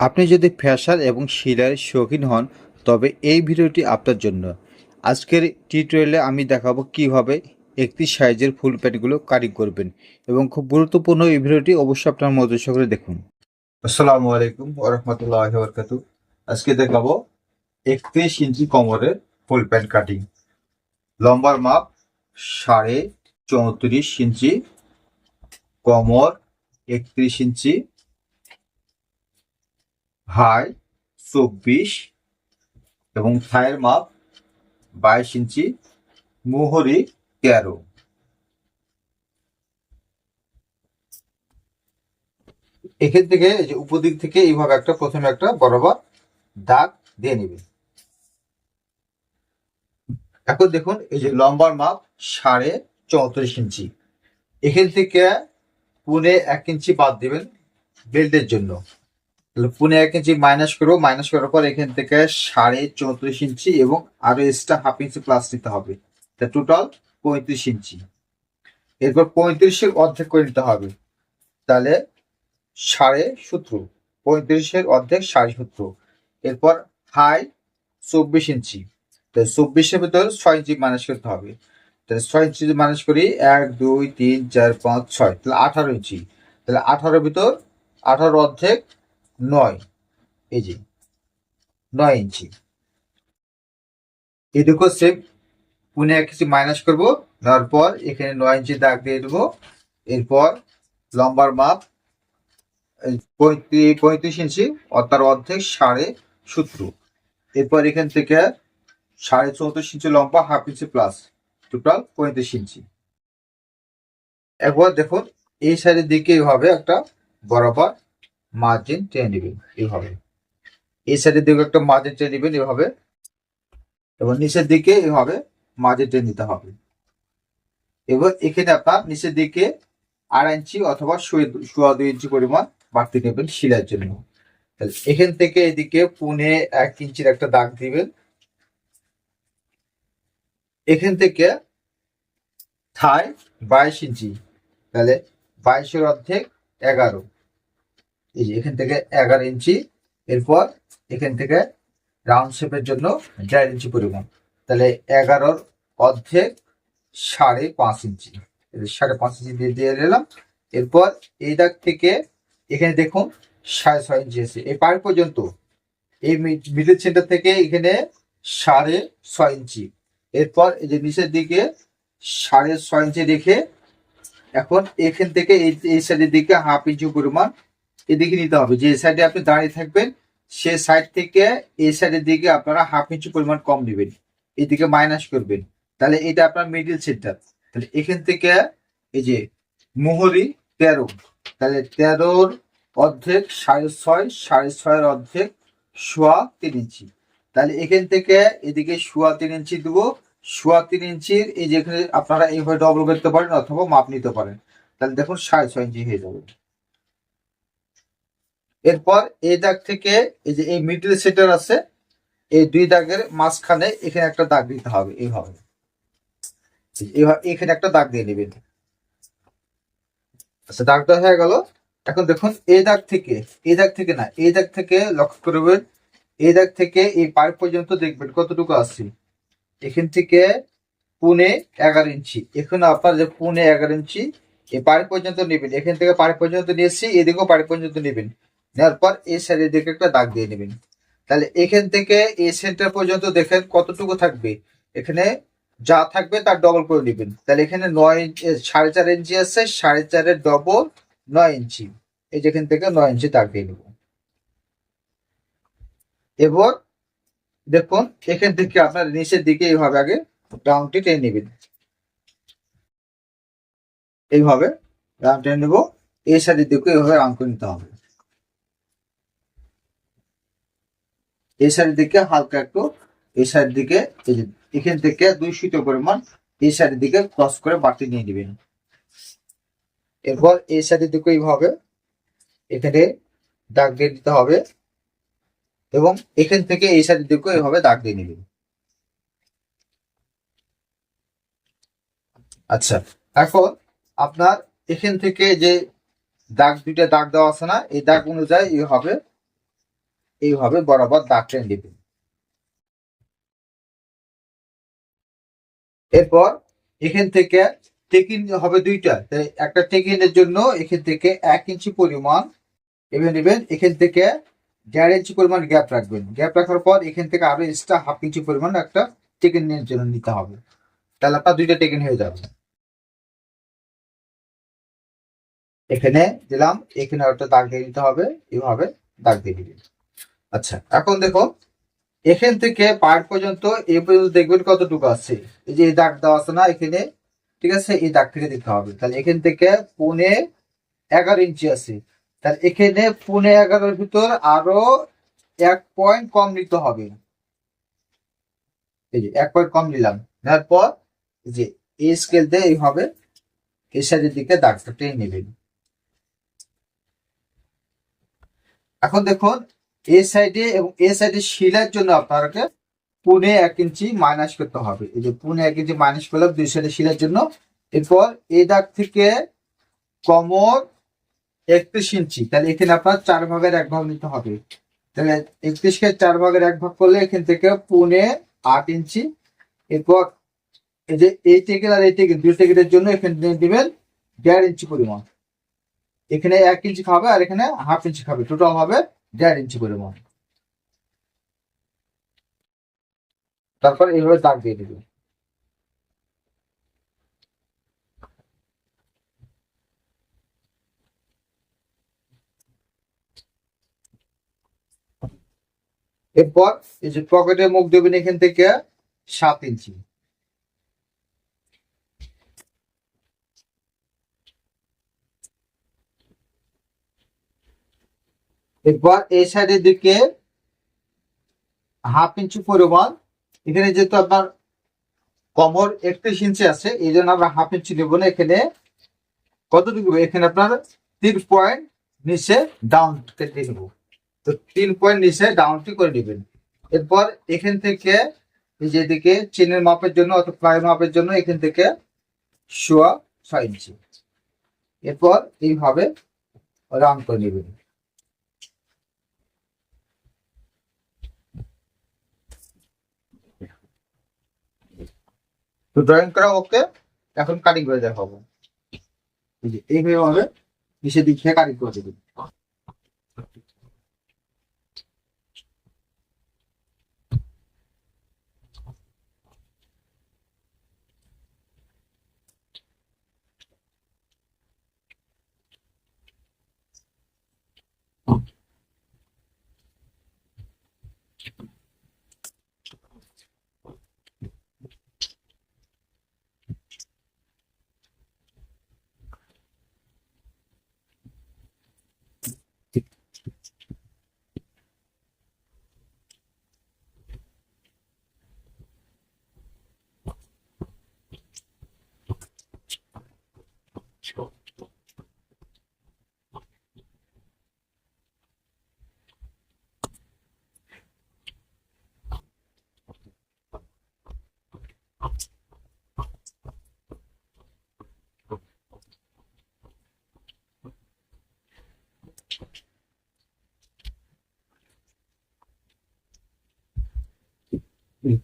আপনি যদি ফ্যাশার এবং শিলাইয়ের শৌখিন হন, তবে এই ভিডিওটি আপনার জন্য। আজকের টিউটোরিয়ালে আমি দেখাবো কীভাবে একটি সাইজের ফুল প্যান্টগুলো কাটিং করবেন এবং খুব গুরুত্বপূর্ণ এই ভিডিওটি অবশ্যই আপনার মনোযোগ সহকারে দেখুন। আসসালামু আলাইকুম ওরহমতুল্লাহ বরকাত আজকে দেখাবো একত্রিশ ইঞ্চি কোমরের ফুল প্যান্ট কাটিং। লম্বার মাপ সাড়ে চৌত্রিশ ইঞ্চি, কোমর একত্রিশ ইঞ্চি হাই চব্বিশ এবং থায়ের মাপ বাইশ ইঞ্চি, মুহুরি তেরো। এখান থেকে যে উপদিক থেকে এইভাবে একটা, প্রথমে একটা বরাবর দাগ দিয়ে নেবে। এখন দেখুন, এই যে লম্বার মাপ সাড়ে চৌত্রিশ ইঞ্চি। এখান থেকে পুনে এক ইঞ্চি বাদ দিবেন বেল্টের জন্য। পুনে এক ইঞ্চি মাইনাস করব মাইনাস করার পর এখান থেকে সাড়ে চৌত্রিশ ইঞ্চি এবং আরও এক্সট্রা হাফ ইঞ্চি প্লাস নিতে হবে। তা টোটাল পঁয়ত্রিশ ইঞ্চি। এরপর পঁয়ত্রিশের অর্ধেক করে নিতে হবে। তাহলে সাড়ে সতেরো, পঁয়ত্রিশের অর্ধেক সাড়ে সতেরো। এরপর হাই চব্বিশ ইঞ্চি। তাহলে চব্বিশের ভিতর ছয় ইঞ্চি মাইনাস করতে হবে। তাহলে ছয় ইঞ্চি যদি মাইনাস করি, এক, দুই, তিন, চার, পাঁচ, ছয়, তাহলে আঠারো ইঞ্চি। তাহলে আঠারোর ভিতর আঠারো অর্ধেক নয়। এই যে, নয় ইঞ্চি। এদিকেও সেম পুনে এক মাইনাস করব দেওয়ার পর এখানে নয় ইঞ্চি দাগ দিয়ে দেবো। এরপর লম্বার মাপ পঁয়ত্রিশ ইঞ্চি তার অর্ধেক সাড়ে সতেরো এরপর এখান থেকে সাড়ে চৌত্রিশ ইঞ্চি লম্বা, হাফ ইঞ্চি প্লাস টোটাল পঁয়ত্রিশ ইঞ্চি। একবার দেখুন, এই সাইডের দিকে এইভাবে একটা বরাবর মার্জিন টেনে নেবেন এইভাবে এই সাইডের দিকে একটা মার্জিন টেনে নেবেন এভাবে। এবং নিচের দিকে এভাবে মার্জিন টেনে নিতে হবে। এবার এখানে আপনার নিচের দিকে আড়াই ইঞ্চি অথবা সোয়া দুই ইঞ্চি পরিমাণ বাড়তি নেবেন শিলার জন্য। এখান থেকে এদিকে পুনে এক ইঞ্চির একটা দাগ দিবেন। এখান থেকে থাই বাইশ ইঞ্চি, তাহলে বাইশের অর্ধেক এগারো। এই যে এখান থেকে এগারো ইঞ্চি, এরপর এখান থেকে রাউন্ড শেপের জন্য দেড় ইঞ্চি পরিমাণ। তাহলে এগারোর অর্ধেক সাড়ে পাঁচ ইঞ্চি। সাড়ে পাঁচ ইঞ্চি দিয়ে দিয়ে দিলাম এরপর এই দাগ থেকে এখানে দেখুন সাড়ে ছয় ইঞ্চি আছে এই পার পর্যন্ত, এই মিডিল সেন্টার থেকে এখানে সাড়ে ছয় ইঞ্চি। এরপর এই যে নিচের দিকে সাড়ে ছয় ইঞ্চি রেখে এখন এখান থেকে এই সাইডের দিকে হাফ ইঞ্চি পরিমাণ এদিকে নিতে হবে। যে সাইডে আপনি দাঁড়িয়ে থাকবেন, সে সাইড থেকে এই সাইডের দিকে আপনারা হাফ ইঞ্চি পরিমাণ কম নেবেন। এদিকে মাইনাস করবেন। তাহলে এটা আপনার মিডিল সেন্টার তাহলে এখান থেকে এই যে মোহরি তেরো। তাহলে তেরোর অর্ধেক সাড়ে ছয়, সাড়ে ছয়ের অর্ধেক সোয়া তিন ইঞ্চি। তাহলে এখান থেকে এদিকে সোয়া তিন ইঞ্চি দেবো। সোয়া তিন ইঞ্চির এই যেখানে আপনারা এইভাবে ডবল করতে পারেন অথবা মাপ নিতে পারেন। তাহলে দেখুন সাড়ে ছয় ইঞ্চি হয়ে যাবে। এরপর এই দাগ থেকে এই যে এই মিডল সেন্টার আছে, এই দুই দাগের মাঝখানে এখানে একটা দাগ দিতে হবে এইভাবে এইভাবে এখানে একটা দাগ দিয়ে নেবেন। আচ্ছা দাগটা হয়ে গেল। এখন দেখুন, এই দাগ থেকে, এই দাগ থেকে না, এই দাগ থেকে লক্ষ্য করবেন, এই দাগ থেকে এই পাইপ পর্যন্ত দেখবেন কতটুকু আছে। এখান থেকে পুনে এগারো ইঞ্চি, এখন আপনার যে পুনে এগারো ইঞ্চি, এই পাড়ি পর্যন্ত নেবেন। এখান থেকে পাড়ি পর্যন্ত নিয়েছি এদিকেও পাড়ি পর্যন্ত নেবেন। নেওয়ার পর এই সাইডের দিকে একটা দাগ দিয়ে নেবেন। তাহলে এখান থেকে এই সেন্টার পর্যন্ত দেখেন কতটুকু থাকবে। এখানে যা থাকবে তার ডবল করে নেবেন। তাহলে এখানে নয় ইঞ্চি সাড়ে চার ইঞ্চি আছে, সাড়ে চারের ডবল নয় ইঞ্চি। এই যেখান থেকে নয় ইঞ্চি দাগ দিয়ে নেব। এবার দেখুন, এখান থেকে আপনার নিচের দিকে এইভাবে আগে রাউন্ডটি টেনে নেবেন। এইভাবে রাউন্ড টেনে নেব। এই সাইডের দিকে এইভাবে রাউন্ড করে নিতে হবে। এই সাইডের দিকে হালকা একটু, এই সাইড দিকে এখান থেকে দুই সুতো পরিমাণ এই সাইডের দিকে ক্রস করে বাড়তি নিয়ে নেবেন। এরপর এই সাইডের দিকে এইভাবে এখানে দাগ দিয়ে দিতে হবে এবং এখান থেকে এই সাইডের দিকে এইভাবে দাগ দিয়ে নেবেন। আচ্ছা এখন আপনার এখান থেকে যে দাগ, দুইটা দাগ দেওয়া আছে না, এই দাগ অনুযায়ী হবে এইভাবে বরাবর দাগ টেনে দিবেন এরপর এখান থেকে টেকিন হবে দুইটা। একটা টেকিনের জন্য এখান থেকে এক ইঞ্চি পরিমাণ এবার নেবেন। এখান থেকে দেড় ইঞ্চি পরিমাণ গ্যাপ রাখবেন। গ্যাপ রাখার পর এখান থেকে আরও এক্সট্রা হাফ ইঞ্চি পরিমাণ একটা টেকিনের জন্য নিতে হবে। তাহলে আপনার দুইটা টেকিন হয়ে যাবে। এখানে দিলাম। এখানে একটা দাগ দিয়ে দিতে হবে। এভাবে দাগ দিয়ে দিবেন। আচ্ছা এখন দেখো, এখান থেকে পার্ট পর্যন্ত এই পর্যন্ত দেখবেন কতটুকু আছে? এই যে এই দাগ দেওয়া আছে না এখানে, ঠিক আছে? এই দাগ থেকে দিতে হবে। তাহলে এখান থেকে পুনে এগারো ইঞ্চি আছে। তাহলে এখানে পুনে এগারোর ভিতর আরও এক পয়েন্ট কম নিতে হবে। এই যে এক পয়েন্ট কম নিলাম। নেওয়ার পর যে এই স্কেল দিয়ে এইভাবে এই সাইডের দিকে দাগটা টেনে নেবেন। এখন দেখুন এই সাইডে এবং এই সাইডে শিলার জন্য আপনাকে পুনে এক ইঞ্চি মাইনাস করতে হবে। এই যে পুনে এক ইঞ্চি মাইনাস করলাম, দুই সাইডে শিলার জন্য। এরপর এ দাগ থেকে কমর একত্রিশ ইঞ্চি। তাহলে এখানে আপনার চার ভাগের এক ভাগ নিতে হবে। তাহলে একত্রিশকে চার ভাগের এক ভাগ করলে এখান থেকে পুনে আট ইঞ্চি। এরপর এই যে এই টেকেল আর এই টেকেল দুই টেকেলের জন্য এখানে দিবেন দেড় ইঞ্চি পরিমাণ। এখানে এক ইঞ্চি খাবে আর এখানে হাফ ইঞ্চি খাবে। টোটাল হবে দেড় ইঞ্চি পরিমাণ তারপর এইভাবে দাগ দিয়ে দিবে। এরপর এই যে পকেটের মুখ দেবেন এখান থেকে সাত ইঞ্চি। এরপর এই সাইডের দিকে হাফ ইঞ্চি পরিমাণ। এখানে যেহেতু আপনার কমর একত্রিশ ইঞ্চি আছে, এই জন্য আমরা হাফ ইঞ্চি নেব না। এখানে কত কতটুকু? এখানে আপনার তিন পয়েন্ট নিচে ডাউন নেব তো তিন পয়েন্ট নিচে ডাউনটি করে নেবেন। এরপর এখান থেকে যেদিকে চেনের মাপের জন্য অথবা প্লাই মাপের জন্য এখান থেকে শোয়া ছয় ইঞ্চি এরপর এইভাবে রাউন্ড করে নেবেন। তো ড্রয়িং করা ওকে, এখন কাটিং করে দেখাবো। এই এইভাবে হবে নিচে দিক কাটিং করে দেবেন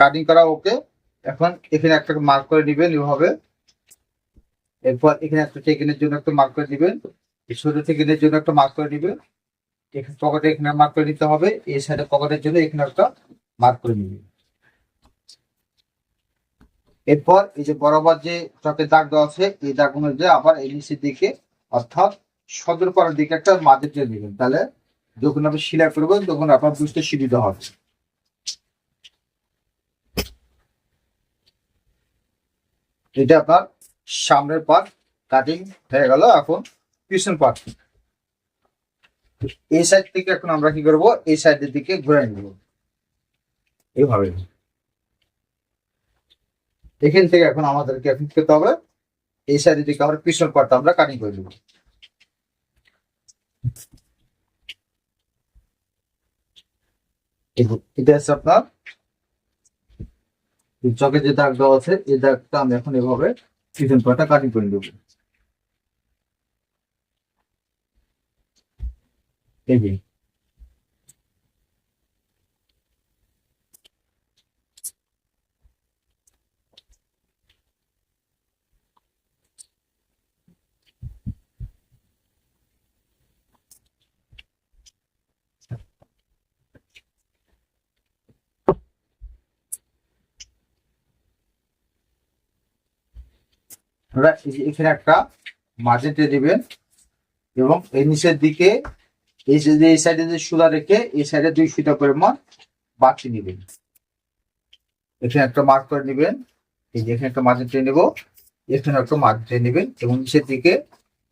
কাটিং করা ওকে। এখন এখানে একটা মার্ক করে দিবেন এভাবে। এরপর এখানে একটা টেকিনের জন্য একটা মার্ক করে দিবেন ছোট টেকিনের জন্য একটা মার্ক করে দিবেন এখানে পকেটে এখানে মার্ক করে নিতে হবে। এই সাইডে পকেটের জন্য এখানে একটা মার্ক করে নিবেন। এরপর এই যে বরাবর যে চকের দাগ দেওয়া আছে, এই দাগ অনুযায়ী আবার এই নিচের দিকে, অর্থাৎ সদর করার দিকে একটা মাঝের জন্য দিবেন তাহলে যখন আপনি সিলাই করবেন, তখন আপনার বুঝতে সুবিধা হবে। এটা আপনার সামনের পার্ট কাটিং হয়ে গেল এখন পিছন পার্ট এই সাইড থেকে এখন আমরা কি করব? এই সাইডের দিকে ঘুরে নিব। এইভাবে এখান থেকে এখন আমাদেরকে এখন করতে হবে? এই সাইডের দিকে আমরা পিছন পার্টটা আমরা কাটিং করে দেবো এটা হচ্ছে আপনার চকে যে দাগ দেওয়া আছে, এই দাগটা আমি এখন এভাবে সিজন পাটা কাটিং করে দেবো এই আপনারা এখানে একটা টেনে দিবেন এবং এই নিচের দিকে এই যে এই সাইডে যে সুতা রেখে এই সাইডে দুই সুতা পরিমাণ বাড়তি নেবেন। এখানে একটা মার্ক করে নেবেন। এই যে এখানে একটা মার্জিন টেনে নেব। এখানে একটা মার্জিন টেনে নেবেন এবং নিচের দিকে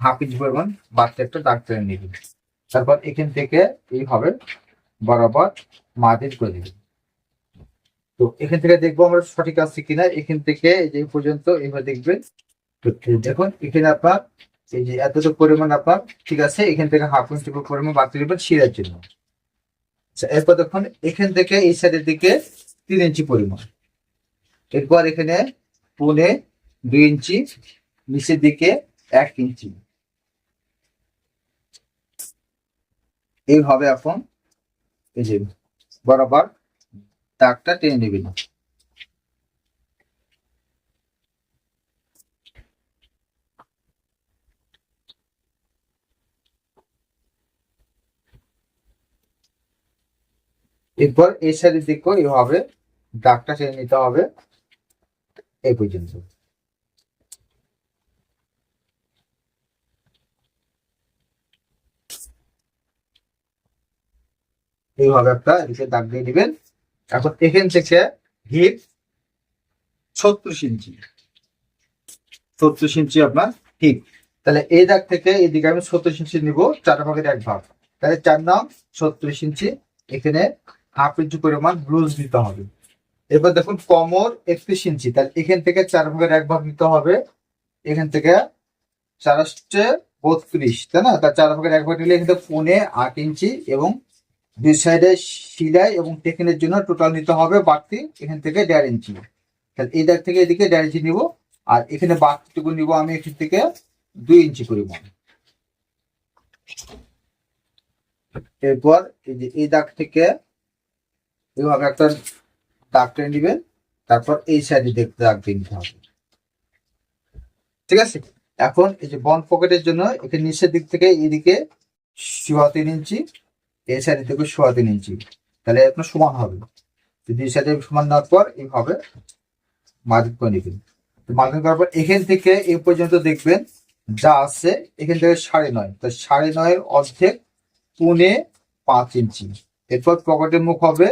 হাফ ইঞ্চি পরিমাণ বাড়তি একটা দাগ টেনে নেবেন। তারপর এখান থেকে এইভাবে বরাবর মার্জিন করে দিবেন তো এখান থেকে দেখব আমরা সঠিক আছে কিনা। এখান থেকে এই পর্যন্ত এইভাবে দেখবেন। দেখুন, এখানে আপনার এই যে এতটুকু পরিমাণ আপনার ঠিক আছে? এখান থেকে হাফ ইঞ্চি পরিমাণ বাড়তি নেবেন শিরার জন্য। আচ্ছা এরপর দেখুন, এখান থেকে এই সাইডের দিকে তিন ইঞ্চি পরিমাণ। এরপর এখানে পুনে দুই ইঞ্চি নিচের দিকে এক ইঞ্চি এইভাবে এখন এই যে বরাবর দাগটা টেনে নেবেন। এরপর এই সাইডের দিকেও এইভাবে দাগটা টেনে নিতে হবে। এই পর্যন্ত। এইভাবে একটা এদিকে দাগ দিয়ে দিবেন। এখন এখান থেকে হিপ ছত্রিশ ইঞ্চি। ছত্রিশ ইঞ্চি আপনার হিপ তাহলে এই দাগ থেকে এদিকে আমি ছত্রিশ ইঞ্চি নিব, চার ভাগের এক ভাগ। তাহলে চার নাম ছত্রিশ ইঞ্চি। এখানে হাফ ইঞ্চি পরিমাণ ব্লুজ নিতে হবে। এবার দেখুন কমর একত্রিশ ইঞ্চি, তাহলে এখান থেকে চার ভাগের এক ভাগ নিতে হবে। এখান থেকে চার আসছে বত্রিশ, তাই না? তার চার ভাগের এক ভাগ নিলে এখান থেকে পৌনে আট ইঞ্চি এবং দুই সাইডে সিলাই এবং টেকিনের জন্য টোটাল নিতে হবে বাড়তি এখান থেকে দেড় ইঞ্চি। তাহলে এই দিক থেকে এদিকে দেড় ইঞ্চি নিব, আর এখানে বাড়তিটুকু নিব আমি এখান থেকে দুই ইঞ্চি পরিমাণ। এরপর এই যে এই দাগ থেকে এইভাবে একটা দাগ টেনে নিবেন তারপর এই সাইডে দেখতে দাগ দিয়ে নিতে হবে। ঠিক আছে? এখন এই যে বন পকেটের জন্য এখানে নিচের দিক থেকে এদিকে সোয়া তিন ইঞ্চি, এই সাইডে থেকে সোয়া তিন ইঞ্চি। তাহলে আপনার সমান হবে। যদি এই সাইডে সমান নেওয়ার পর এইভাবে মার্জিন করে নেবেন। মার্জিন করার পর এখান থেকে এই পর্যন্ত দেখবেন যা আছে, এখান থেকে সাড়ে নয়। তো সাড়ে নয়ের অর্ধেক, পুনে পাঁচ ইঞ্চি। এরপর পকেটের মুখ হবে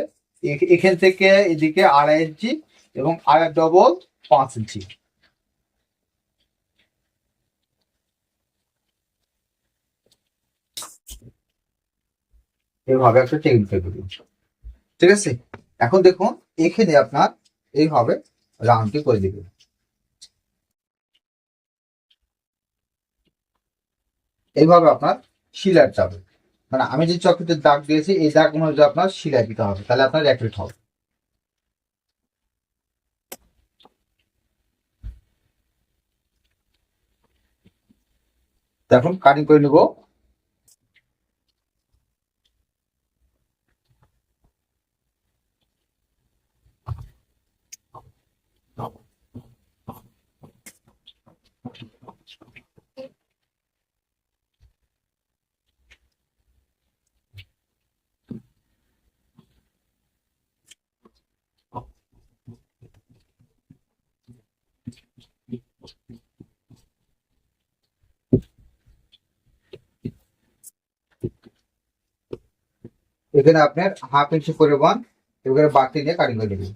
এখান থেকে এদিকে আড়াই ইঞ্চি এবং আড়াই ডবল পাঁচ ইঞ্চি। এইভাবে একটা টেকনিক করবেন ঠিক আছে? এখন দেখুন, এখানে আপনার এইভাবে রাউন্ডটি করে দিবেন। এইভাবে আপনার শিলার যাবে মানে আমি যে চকলেটের দাগ দিয়েছি, এই দাগ অনুযায়ী আপনার শিলা দিতে হবে। তাহলে আপনার অ্যাকুরেট হবে। এখন কাটিং করে নেব। এখানে আপনার হাফ ইঞ্চি পরিমাণ এবারে বাড়তি নিয়ে কাটিং করে নেবেন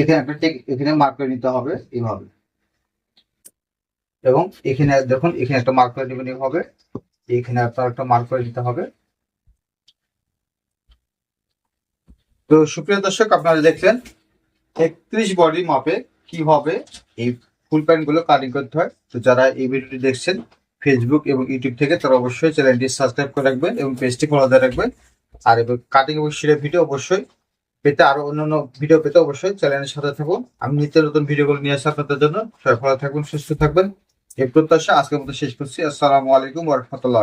এখানে একটা এখানে মার্ক করে নিতে হবে এইভাবে এবং এখানে দেখুন, এখানে একটা মার্ক করে নেবেন এইভাবে এখানে আপনার একটা মার্ক করে নিতে হবে। তো সুপ্রিয় দর্শক, আপনারা দেখলেন একত্রিশ বডি মাপে কীভাবে এই ফুল প্যান্টগুলো কাটিং করতে হয়। তো যারা এই ভিডিওটি দেখছেন ফেসবুক এবং ইউটিউব থেকে, তারা অবশ্যই চ্যানেলটি সাবস্ক্রাইব করে রাখবেন এবং পেজটি ফলো দিয়ে রাখবেন। আর কাটিং এবং সিলের ভিডিও অবশ্যই পেতে আরও অন্যান্য ভিডিও পেতে অবশ্যই চ্যানেলের সাথে থাকুন। আমি নিত্য নতুন ভিডিওগুলো নিয়ে আসি আপনাদের জন্য। সবাই ভালো থাকবেন সুস্থ থাকবেন। এই প্রত্যাশা আজকের মতো শেষ করছি। আসসালামু আলাইকুম ওরহমতুল্লাহ